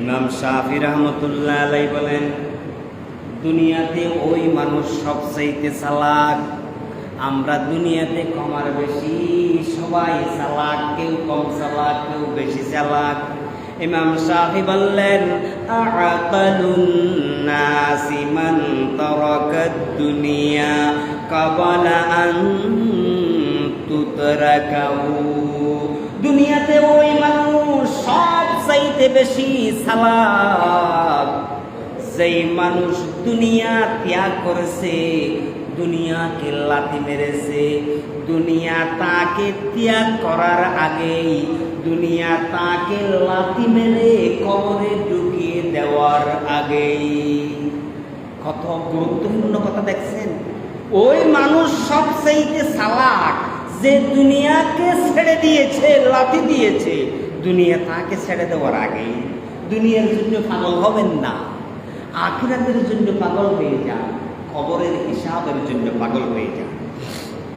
ইমাম শাহি রহমতুল্লাহ বলেন, দুনিয়াতে ওই মানুষ সবচাইতে চালাক। আমরা দুনিয়াতে কমার বেশি সবাই চালাক, কেউ কম চালাক, কেউ বেশি চালাক। ইমাম শাহি বললেন আকালুন নাসি দুনিয়া কাবালা আন তুতরাকাহু দুনিয়াতে চাইতে বেশি সালাক যেই মানুষ দুনিয়া ত্যাগ করেছে, দুনিয়াকে লাথি মেরেছে, দুনিয়া তাকে ত্যাগ করার আগেই, দুনিয়া তাকে লাথি মেরে কবরে ঢুকিয়ে দেওয়ার আগেই। কত গুরুত্বপূর্ণ কথা দেখছেন? ওই মানুষ সবচাইতে সালাক, যে দুনিয়াকে ছেড়ে দিয়েছে, লাথি দিয়েছে দুনিয়া তাকে ছেড়ে দেওয়ার আগে দুনিয়ার জন্য পাগল হবেন না। আখিরাতের জন্য পাগল হয়ে যান খবরের হিসাবের জন্য পাগল হয়ে যান।